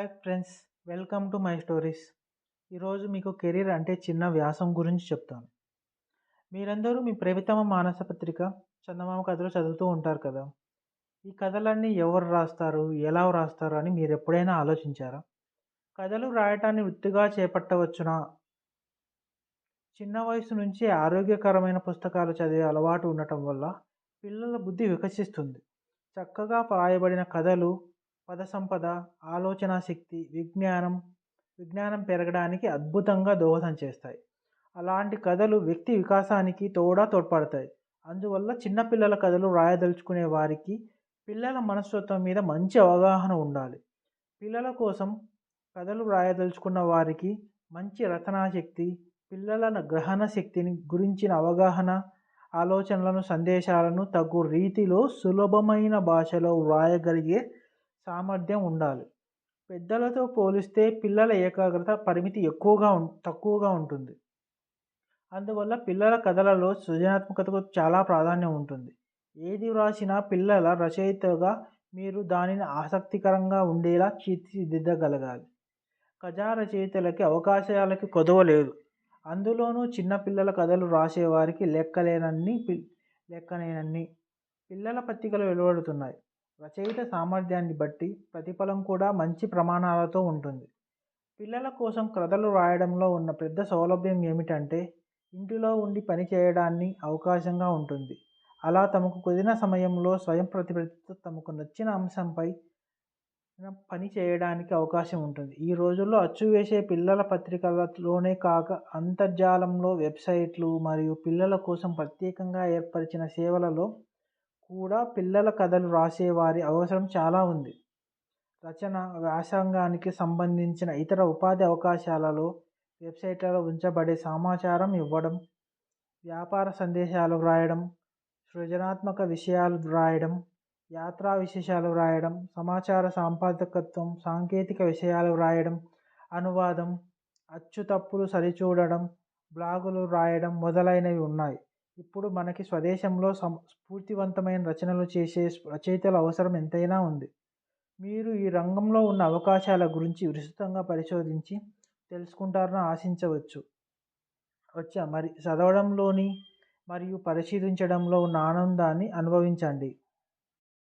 Hi friends welcome to my stories. ఈరోజు మీకు career అంటే చిన్న వ్యాసం గురించి చెప్తాను. మీరందరూ మీ ప్రేమితమ మానస పత్రిక చందమామ కథలు చదువుతూ ఉంటారు కదా. ఈ కథలన్నీ ఎవరు రాస్తారు ఎలా రాస్తారు అని మీరు ఎప్పుడైనా ఆలోచించారా? కథలు రాయటాన్ని వృత్తిగా చేపట్టవచ్చునా? చిన్న వయసు నుంచి ఆరోగ్యకరమైన పుస్తకాలు చదివే అలవాటు ఉండటం వల్ల పిల్లల బుద్ధి వికసిస్తుంది. చక్కగా వ్రాయబడిన కథలు పద సంపద ఆలోచన శక్తి విజ్ఞానం విజ్ఞానం పెరగడానికి అద్భుతంగా దోహదం చేస్తాయి. అలాంటి కథలు వ్యక్తి వికాసానికి తోడా తోడ్పడతాయి. అందువల్ల చిన్నపిల్లల కథలు రాయదలుచుకునే వారికి పిల్లల మనస్తత్వం మీద మంచి అవగాహన ఉండాలి. పిల్లల కోసం కథలు రాయదలుచుకున్న వారికి మంచి రచనాశక్తి పిల్లల గ్రహణ శక్తిని గురించిన అవగాహన ఆలోచనలను సందేశాలను తగు రీతిలో సులభమైన భాషలో వ్రాయగలిగే సామర్థ్యం ఉండాలి. పెద్దలతో పోలిస్తే పిల్లల ఏకాగ్రత పరిమితి ఎక్కువగా ఉం తక్కువగా ఉంటుంది. అందువల్ల పిల్లల కథలలో సృజనాత్మకతకు చాలా ప్రాధాన్యం ఉంటుంది. ఏది వ్రాసినా పిల్లల రచయితగా మీరు దానిని ఆసక్తికరంగా ఉండేలా తీర్చిదిద్దగలగాలి కథా రచయితలకి అవకాశాలకి కొదవ లేదు. అందులోనూ చిన్నపిల్లల కథలు రాసేవారికి లెక్కలేనన్ని లెక్కలేనన్ని పిల్లల పత్రికలు వెలువడుతున్నాయి. రచయిత సామర్థ్యాన్ని బట్టి ప్రతిఫలం కూడా మంచి ప్రమాణాలతో ఉంటుంది. పిల్లల కోసం కథలు రాయడంలో ఉన్న పెద్ద సౌలభ్యం ఏమిటంటే ఇంటిలో ఉండి పని చేయడాన్ని అవకాశంగా ఉంటుంది. అలా తమకు కుదిరిన సమయంలో స్వయం ప్రతిభతో తమకు నచ్చిన అంశంపై పని చేయడానికి అవకాశం ఉంటుంది. ఈ రోజుల్లో అచ్చు వేసే పిల్లల పత్రికలలోనే కాక అంతర్జాలంలో వెబ్సైట్లు మరియు పిల్లల కోసం ప్రత్యేకంగా ఏర్పరిచిన సేవలలో కూడా పిల్లల కథలు రాసేవారి అవసరం చాలా ఉంది. రచన వ్యాసంగానికి సంబంధించిన ఇతర ఉపాధి అవకాశాలలో వెబ్సైట్లలో ఉంచబడే సమాచారం ఇవ్వడం వ్యాపార సందేశాలు వ్రాయడం సృజనాత్మక విషయాలు వ్రాయడం యాత్రా విశేషాలు వ్రాయడం సమాచార సాంపాదకత్వం సాంకేతిక విషయాలు వ్రాయడం అనువాదం అచ్చు తప్పులు సరిచూడడం బ్లాగులు వ్రాయడం మొదలైనవి ఉన్నాయి. ఇప్పుడు మనకి స్వదేశంలో సం స్ఫూర్తివంతమైన రచనలు చేసే రచయితల అవసరం ఎంతైనా ఉంది. మీరు ఈ రంగంలో ఉన్న అవకాశాల గురించి విస్తృతంగా పరిశోధించి తెలుసుకుంటారని ఆశించవచ్చు. వచ్చా మరి చదవడంలోని మరియు పరిశీలించడంలో ఉన్న ఆనందాన్ని అనుభవించండి.